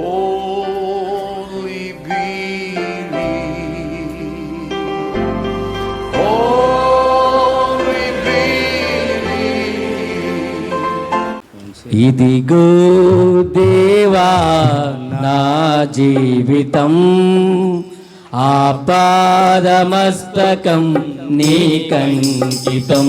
Only believe. Only believe. ఇదిగో దేవా నా జీవితం ఆపాదమస్తకం నీకంకితం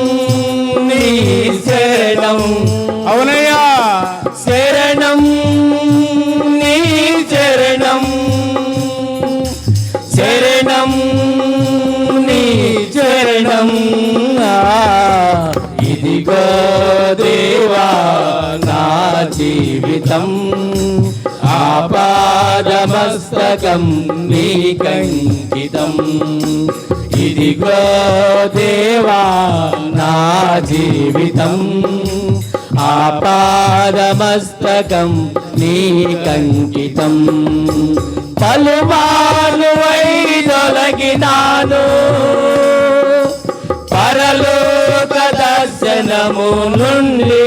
ఆపాదమస్తకం నీకంకితం. ఇదిగో దేవా నా జీవితం. ఆపాదమస్తకం నీకంకితం. పలుమాను వైదొలగినాను పరలోక దర్శనము నుండి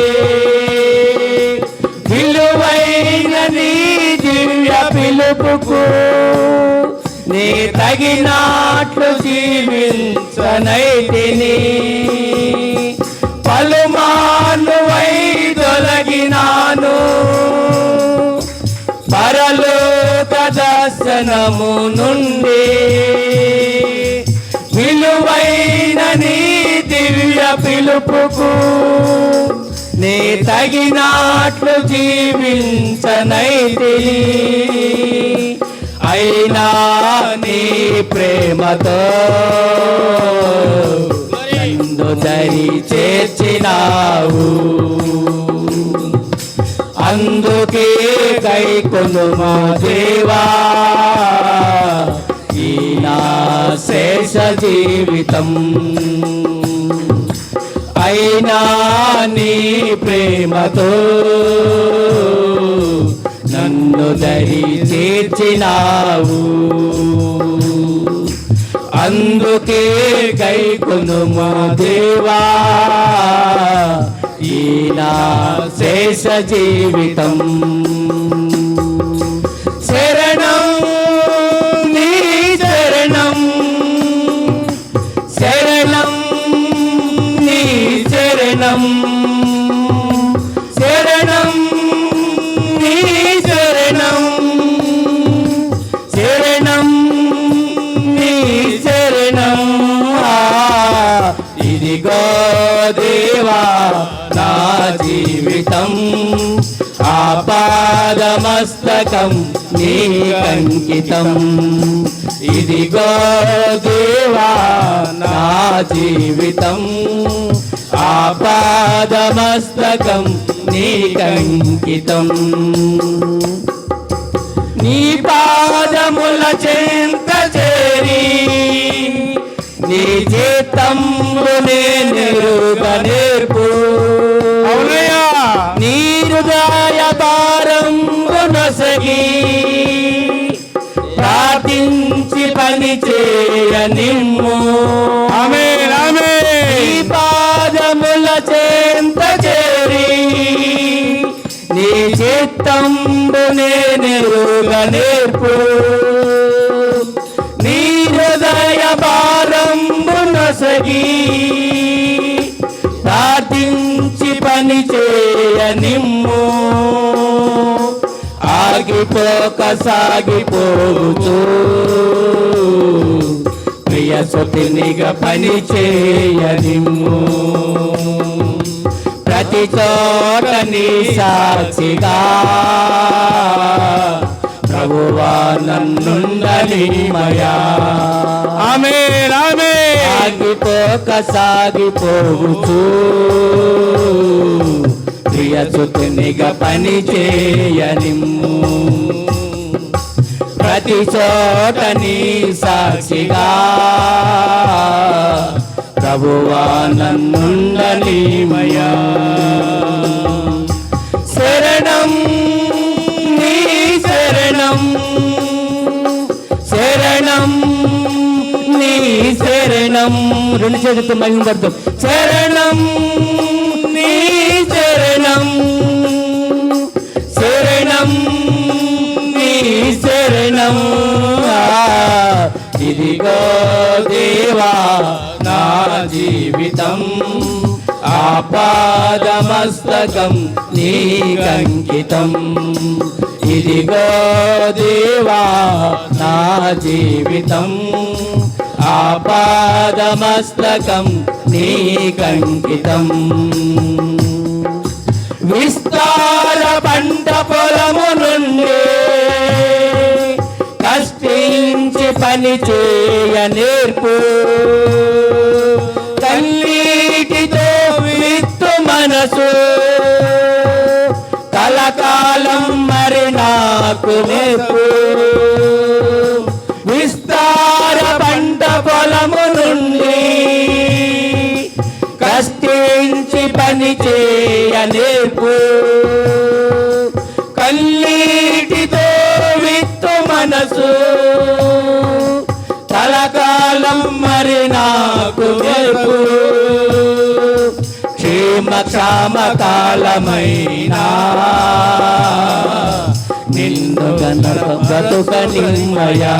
పిలుపుకు నీ తగినట్లు జీవించనైతిని. పలుమాను వైదొలగినాను పరలోక దర్శనము నుండి విలువైన నీ దివ్య పిలుపుకు నీ తగినట్లు జీవించనైతి. అయినా నీ ప్రేమతో నన్ను దరి చేర్చినావు అందుకే కై కొనుమా దేవా ఈ నా శేష జీవితం. అయినా నీ ప్రేమతో నన్ను దరి చేర్చినావు అందుకే కై మా దేవా ఈనా శేష జీవితం. శరణం దేవా నా జీవితం ఆపాదమస్తకం నీకంకితం ఇదిగో దేవా నా జీవితం ఆపాదమస్తకం నీకంకితం నీ పాదముల నీ జీతంబునే నెరుగ నేర్పు అవునయ్యా. నీ హృదయ భారంబునొసగి ప్రార్థించి పని చేయ నిమ్ము. పాదముల చెంత చేరి. నీ చిత్తంబునే నెరుగ నేర్పు నీ హృదయ భారంబునొసగి దాటించి పని చేయ నిమ్ము. ఆగిపోక సాగిపోతూ ప్రియ సుతినిగా పని చేయ నిమ్ము. ప్రతి చోట నీ సాక్షిగా ప్రభువా నన్నుండలీమయా ఆమె ఆమె ఆగిపోక సాగిపోవచ్చు ప్రియసుతునిగా పని చేయని ప్రతి చోట నీ సాక్షిగా ప్రభువా నన్నుండనీమయా. శరణం నీ శరణం. శరణం నీ శరణం చరణం రెండు చేతులతో మహిమ పడతాం. చరణం నీ చరణం. శరణం నీ శరణం ఇదిగో దేవా నా జీవితం. ఆపాదమస్తకం నీకంకితం ఇదిగో దేవా నా జీవితం. ఆపాదమస్తకం నీకంకితం విస్తార పంట పొలము నుండి కష్టించి పని చేయ నేర్పు. కన్నీటితో విత్తు మనసు. కలకాలం మరి నాకు నేర్పు. పని చేయలేపు. కల్లీటితో విత్తు మనసు. తలకాలం మరి నాకు వెలుపు క్షేమ క్షామ కాలమైనా. నిన్ను గనక బ్రతుక నిమ్మయా.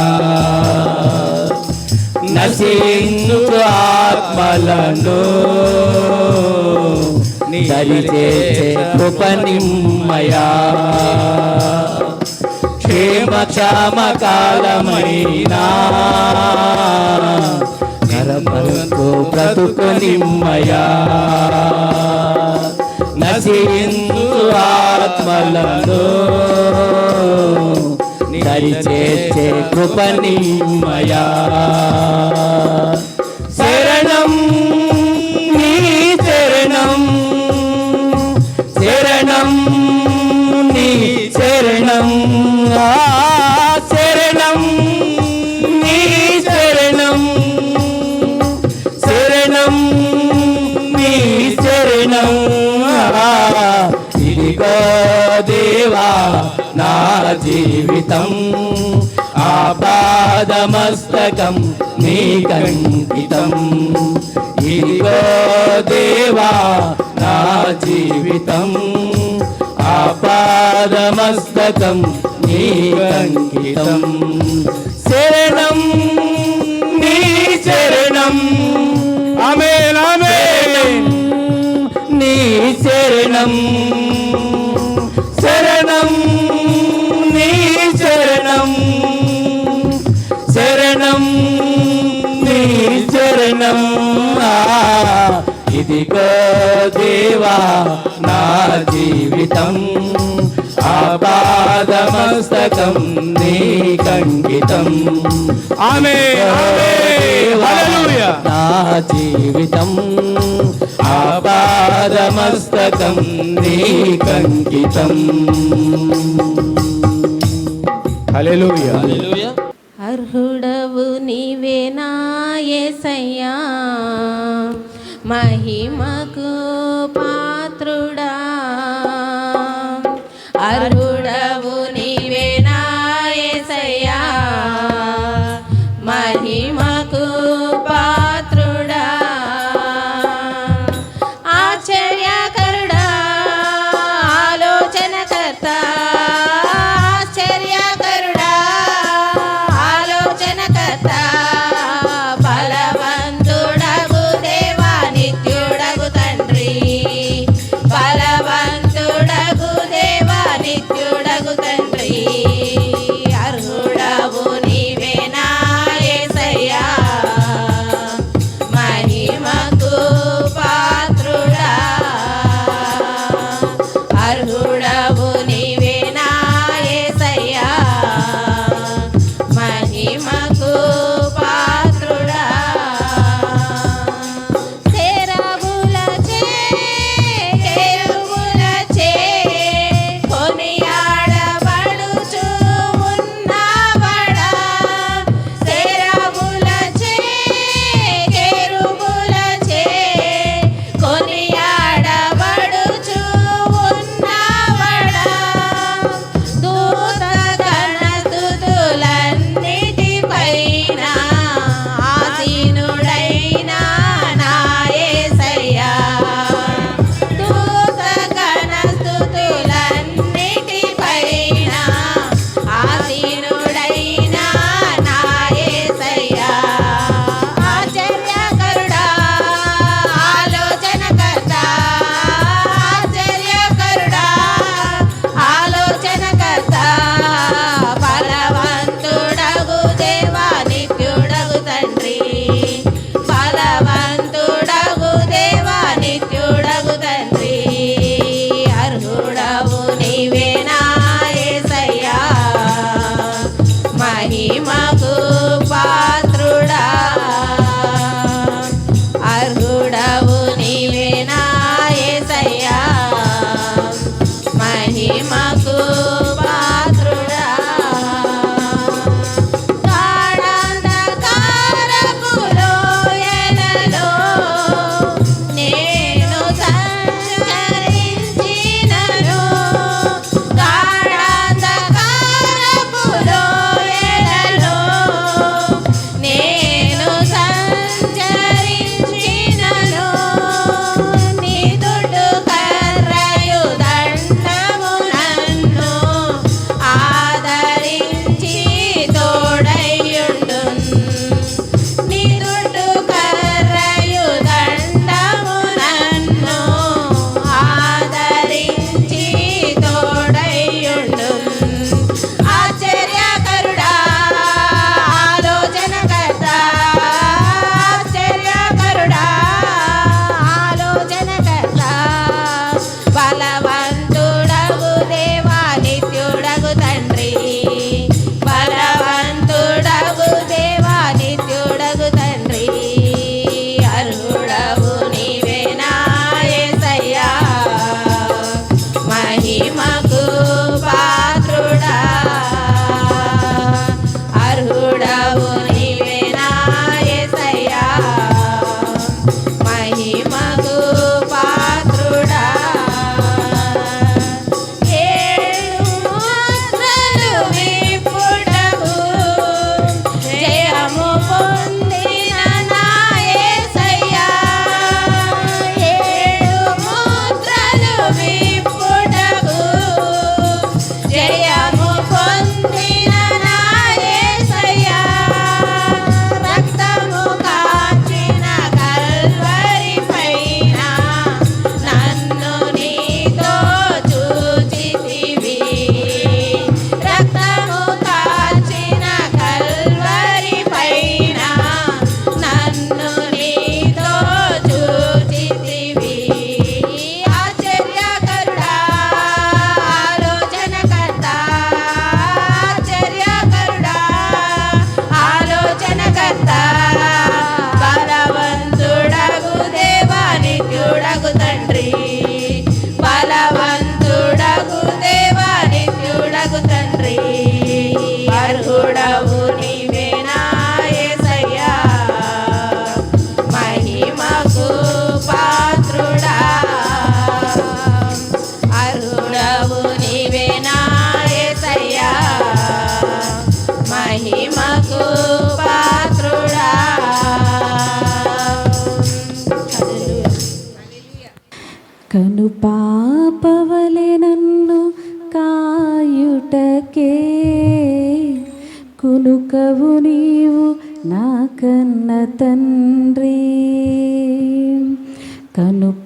నశించు ఆత్మలను దరిచేసే కృపనిమ్మయా. క్షేమ క్షామ కాలమైనా నరమలకు బ్రతుకు నిమ్మయా నశించు ఆత్మలను దరిచేసే కృపణీమయా జీవితం. ఆపాదమస్తకం నీకంకితం ఇదిగో దేవా నా జీవితం. ఆపాదమస్తకం నీకంకితం శరణం నీ శరణం. ఆమేన్. నీ శరణం. శరణం. శరణం ఆ, ఇదిగో దేవా నా జీవితం. ఆపాదమస్తకం ఆమేన్ ఆమేన్ హల్లెలూయా. నా జీవితం. ఆపాదమస్తకం నీకంకితం హల్లెలూయా. అర్హుడవు నీవే నా మహిమకు মাগো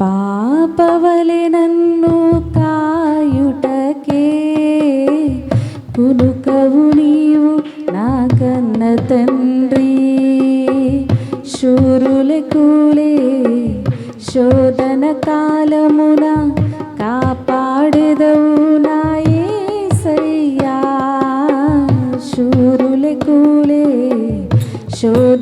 పాపవలె నన్ను కాయుటకే. కునుకవు నీవు నా కన్న తండ్రి. శూరులే కూలే శోధన కాలమున కాపాడెదవు నాయసయ్యా శూరులే కూలే శోధ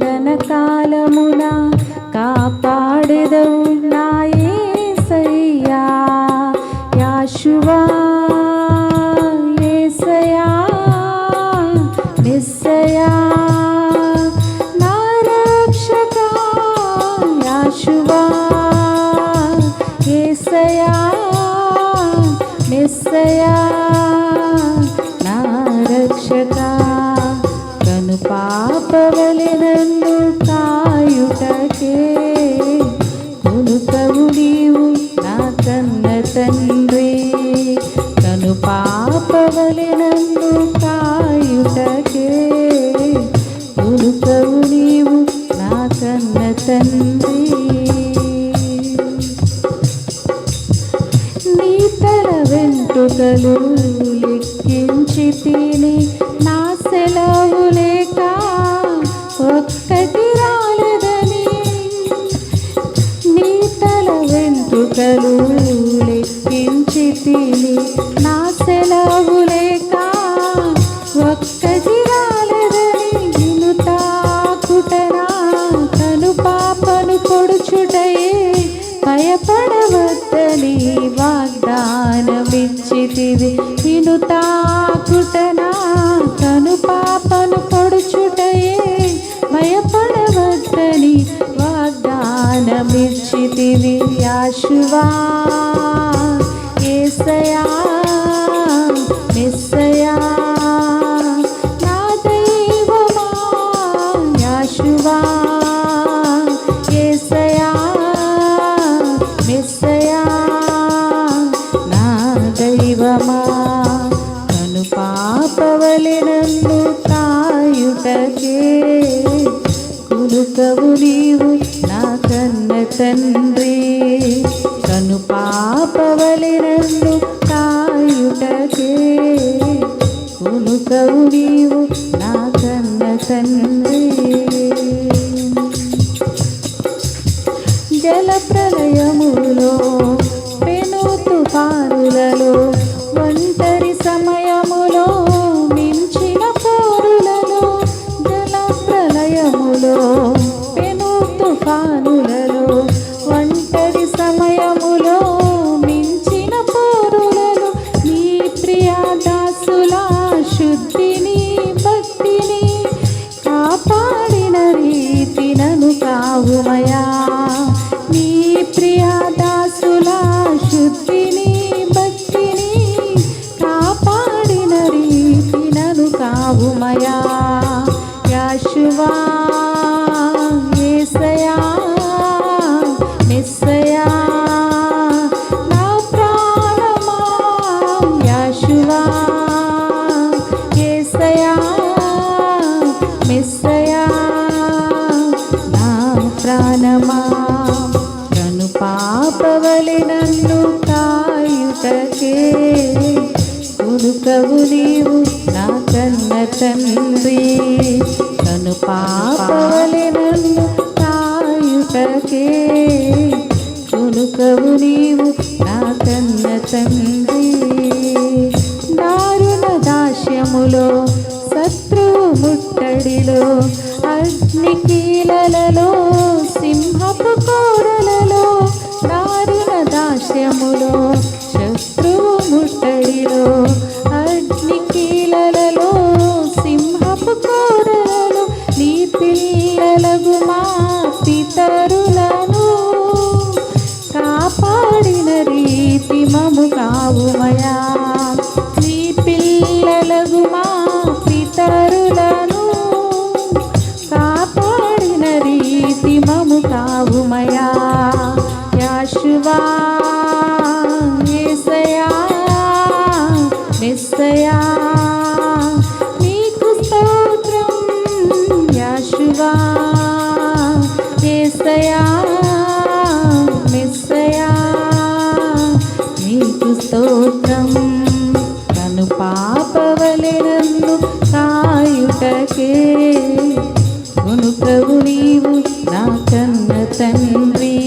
వెంటుకలు లెక్కించి తిని నా ఆశమిచ్చితివి యాశువా. believe తను పాపవలె నన్ను తాయుటకే. చునుకవు నీవు నా కన్న తండ్రి. దారుణ దాశ్యములో శత్రువు ముట్టడిలో అగ్ని కీలలలో సింహపు కోరలలో దారుణ దాస్యములో Allah'a నీవు నా కన్న తండ్రి.